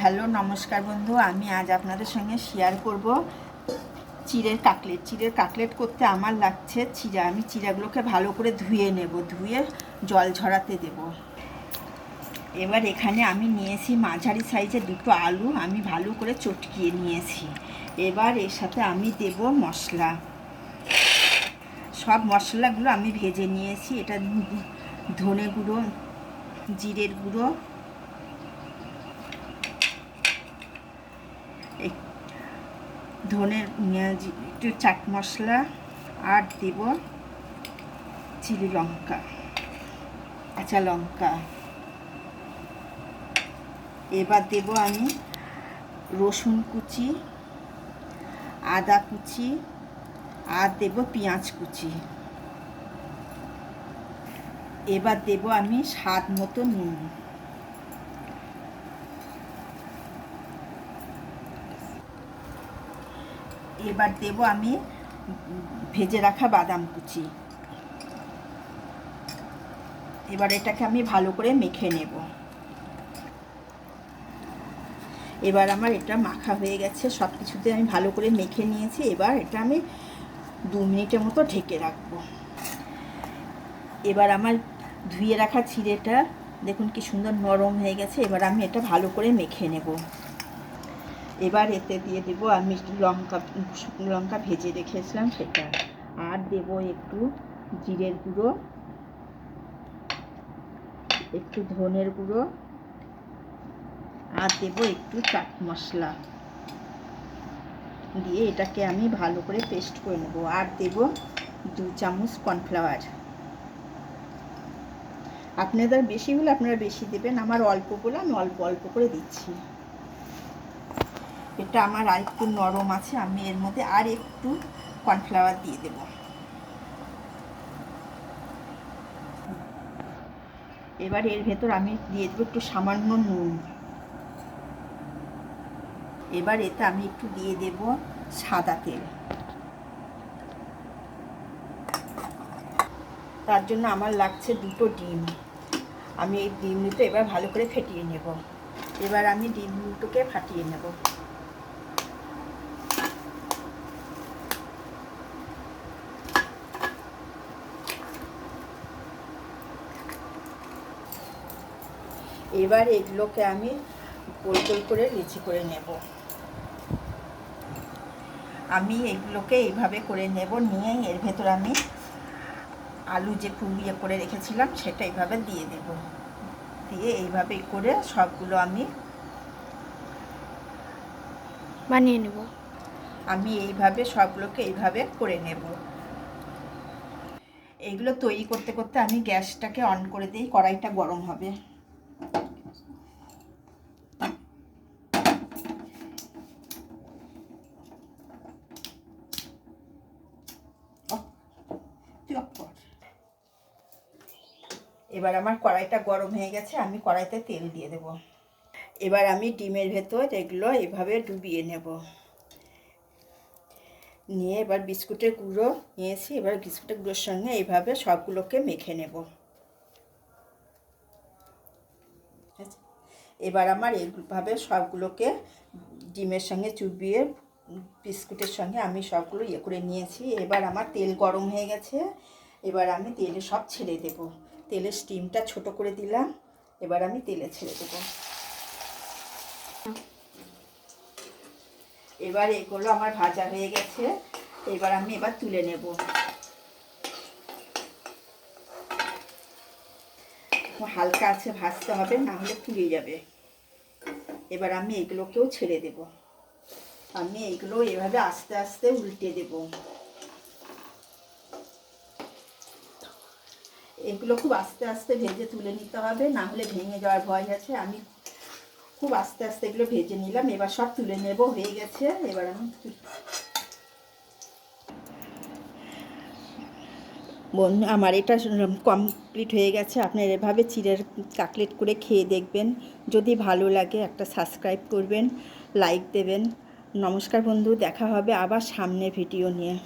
Hello, নমস্কার বন্ধু। আমি আজ আপনাদের সঙ্গে শেয়ার করব চিড়ের কাকলেট। চিড়ের কাকলেট করতে আমার লাগছে চিড়া। আমি চিড়াগুলোকে ভালো করে ধুয়ে নেব, ধুয়ে জল ঝরাতে দেব। এবার এখানে আমি নিয়েছি মাঝারি সাইজের দুটো আলু। আমি ভালো করে চটকিয়ে নিয়েছি। এবার এর সাথে আমি দেব মশলা। সব মশলাগুলো আমি ভেজে নিয়েছি। এটা ধনে গুঁড়ো, জিরের গুঁড়ো ধনের একটু চাট মশলা, আর দেব চিলি লঙ্কা, কাঁচা লঙ্কা। এবার দেব আমি রসুন কুচি, আদা কুচি, আর দেব পেঁয়াজ কুচি। এবার দেব আমি স্বাদ মতো নুন। এবার দেব আমি ভেজে রাখা বাদাম কুচি। এবার এটাকে আমি ভালো করে মেখে নেব। এবার আমার এটা মাখা হয়ে গেছে সব কিছুতে আমি ভালো করে মেখে নিয়েছি। এবার এটা আমি দু মিনিটের মতো ঢেকে রাখব। এবার আমার ধুয়ে রাখা চিড়েটা দেখুন কি সুন্দর নরম হয়ে গেছে। এবার আমি এটা ভালো করে মেখে নেব। এবার এতে দিয়ে দেব আমি লঙ্কা, শুকনো লঙ্কা ভেজে রেখেছিলাম সেটা। আর দেব একটু জিরের গুঁড়ো, একটু ধনের গুঁড়ো, আর দেব একটু চাট মশলা। দিয়ে এটাকে আমি ভালো করে পেস্ট করে নেব। আর দেব দু চামচ কর্নফ্লাওয়ার। আপনাদের বেশি হলে আপনারা বেশি দেবেন, আমার অল্প বলে আমি অল্প অল্প করে দিচ্ছি। এটা আমার আর একটু নরম আছে, আমি এর মধ্যে আর একটু কর্নফ্লাওয়ার দিয়ে দেব। এবার এর ভেতর আমি দিয়ে দেবো একটু সামান্য নুন। এবার এতে আমি একটু দিয়ে দেব সাদা তেল। তার জন্য আমার লাগছে দুটো ডিম। আমি এই ডিম দুটো এবার ভালো করে ফেটিয়ে নেব। এবার আমি ডিম ফাটিয়ে নেব। এবার এগুলোকে আমি গোল গোল করে লিচি করে নেব। আমি এগুলোকে এইভাবে করে নেব নিয়ে এর ভেতর আমি আলু যে ইয়ে করে রেখেছিলাম সেটা এইভাবে দিয়ে দেব। দিয়ে এইভাবে করে সবগুলো আমি বানিয়ে নেব। আমি এইভাবে সবগুলোকে এইভাবে করে নেব। এইগুলো তৈরি করতে করতে আমি গ্যাসটাকে অন করে দিই কড়াইটা গরম হবে। এবার আমার কড়াইটা গরম হয়ে গেছে, আমি কড়াইতে তেল দিয়ে দেব। এবার আমি ডিমের ভেতর এগুলো এভাবে ডুবিয়ে নেব। নিয়ে এবার বিস্কুটের গুঁড়ো নিয়েছি, এবার বিস্কুটের গুঁড়োর সঙ্গে এইভাবে সবগুলোকে মেখে নেব। এবার আমার এইভাবে সবগুলোকে ডিমের সঙ্গে চুবিয়ে বিস্কুটের সঙ্গে আমি সবগুলো ইয়ে করে নিয়েছি। এবার আমার তেল গরম হয়ে গেছে, এবার আমি তেলে সব ছেড়ে দেব। তেলের স্টিমটা ছোট করে দিলাম, এবার আমি তেলে ছেড়ে দেবো। এবার এগুলো আমার ভাজা হয়ে গেছে, এবার আমি এবার তুলে নেব। হালকা আছে, ভাজতে হবে, না হলে পুড়ে যাবে। এবার আমি এগুলোকেও ছেড়ে দেব। আমি এগুলো এভাবে আস্তে আস্তে উল্টে দেব। এগুলো খুব আস্তে আস্তে ভেজে তুলে নিতে হবে, না হলে ভেঙে যাওয়ার ভয় আছে। আমি খুব আস্তে আস্তে এগুলো ভেজে নিলাম, এবার সব তুলে নেব, হয়ে গেছে। এবার আমি বন্ধু আমার এটা কমপ্লিট হয়ে গেছে, আপনার এভাবে চিড়ের কাকলেট করে খেয়ে দেখবেন। যদি ভালো লাগে, একটা সাবস্ক্রাইব করবেন, লাইক দেবেন। নমস্কার বন্ধু, দেখা হবে আবার সামনে ভিডিও নিয়ে।